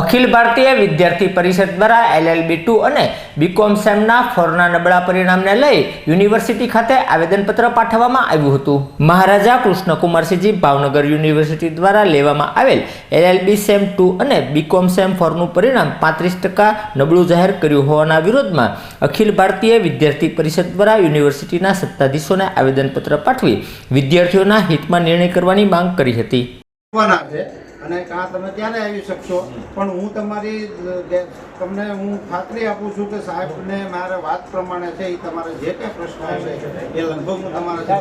અખિલ ભારતીય વિદ્યાર્થી પરિષદ દ્વારા એલએલબી ટુ અને બીકોમ સેમના ફોરના નબળા પરિણામને લઈ યુનિવર્સિટી ખાતે આવેદનપત્ર પાઠવવામાં આવ્યું હતું. મહારાજા કૃષ્ણકુમારસિંહજી ભાવનગર યુનિવર્સિટી દ્વારા લેવામાં આવેલ એલએલબી સેમ ટુ અને બીકોમ સેમ ફોરનું પરિણામ પાંત્રીસ ટકા નબળું જાહેર કર્યું હોવાના વિરોધમાં અખિલ ભારતીય વિદ્યાર્થી પરિષદ દ્વારા યુનિવર્સિટીના સત્તાધીશોને આવેદનપત્ર પાઠવી વિદ્યાર્થીઓના હિતમાં નિર્ણય કરવાની માંગ કરી હતી. અને કાં તમે ત્યારે આવી શકશો. પણ હું તમારી તમને હું ખાતરી આપું છું કે સાહેબને મારા વાત પ્રમાણે છે એ તમારે જે કંઈ પ્રશ્ન હશે એ લગભગ હું તમારા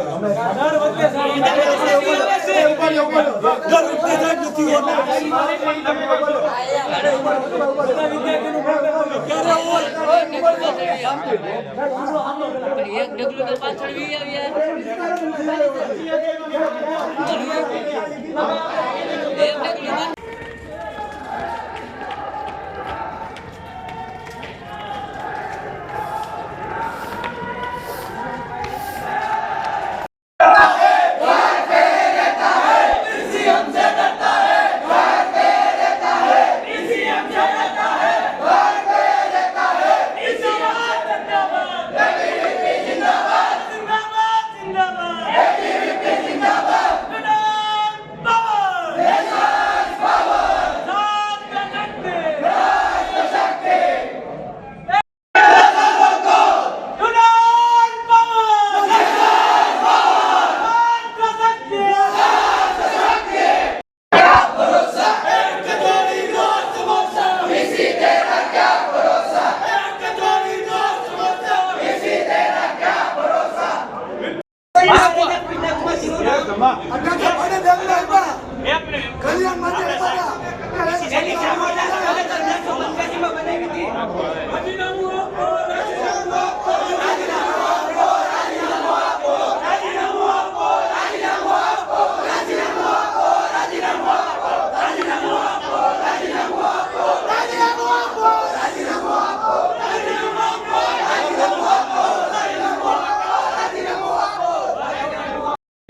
Ma, ma,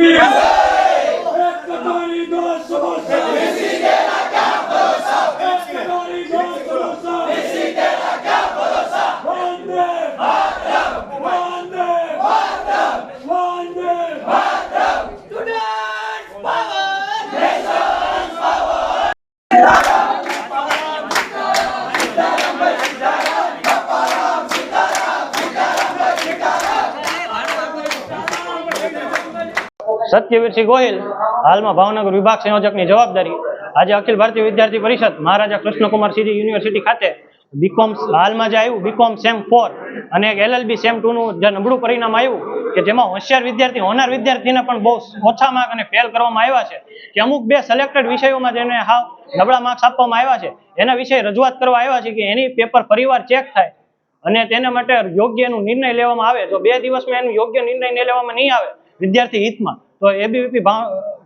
Yeah. સત્યવીરસિંહ ગોહિલ હાલમાં ભાવનગર વિભાગ સંયોજકની જવાબદારી. આજે અખિલ ભારતીય વિદ્યાર્થી પરિષદ મહારાજા કૃષ્ણકુમાર સિંહ યુનિવર્સિટી ખાતે બીકોમ હાલમાં જે આવ્યું. બીકોમ સેમ ફોર અને એક એલએલબી સેમ ટુ નું જે નબળું પરિણામ આવ્યું કે જેમાં હોશિયાર વિદ્યાર્થી હોનાર વિદ્યાર્થીને પણ બહુ ઓછા માર્ક અને ફેલ કરવામાં આવ્યા છે. કે અમુક બે સિલેક્ટેડ વિષયોમાં જેને હાવ નબળા માર્ક્સ આપવામાં આવ્યા છે, એના વિશે રજૂઆત કરવા આવ્યા છે કે એની પેપર ફરીવાર ચેક થાય અને તેના માટે યોગ્ય એનું નિર્ણય લેવામાં આવે. તો બે દિવસમાં એનું યોગ્ય નિર્ણય લેવામાં નહીં આવે, વિદ્યાર્થી હિતમાં તો એબીવીપી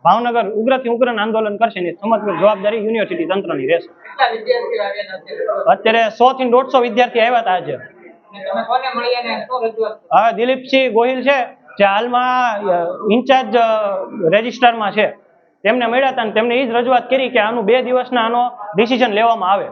ભાવનગર ઉગ્રથી ઉગ્ર આંદોલન કરશે ને સમગ્ર જવાબદારી યુનિવર્સિટી તંત્રની રહેશે. અત્યારે? સો થી દોઢસો વિદ્યાર્થી આવ્યા હતા આજે. હવે દિલીપસિંહ ગોહિલ છે જે હાલમાં ઇન્ચાર્જ રજિસ્ટરમાં છે. તેમને મળ્યા હતા અને તેમને એ જ રજૂઆત કરી કે આનું બે દિવસના આનો ડિસિઝન લેવામાં આવે.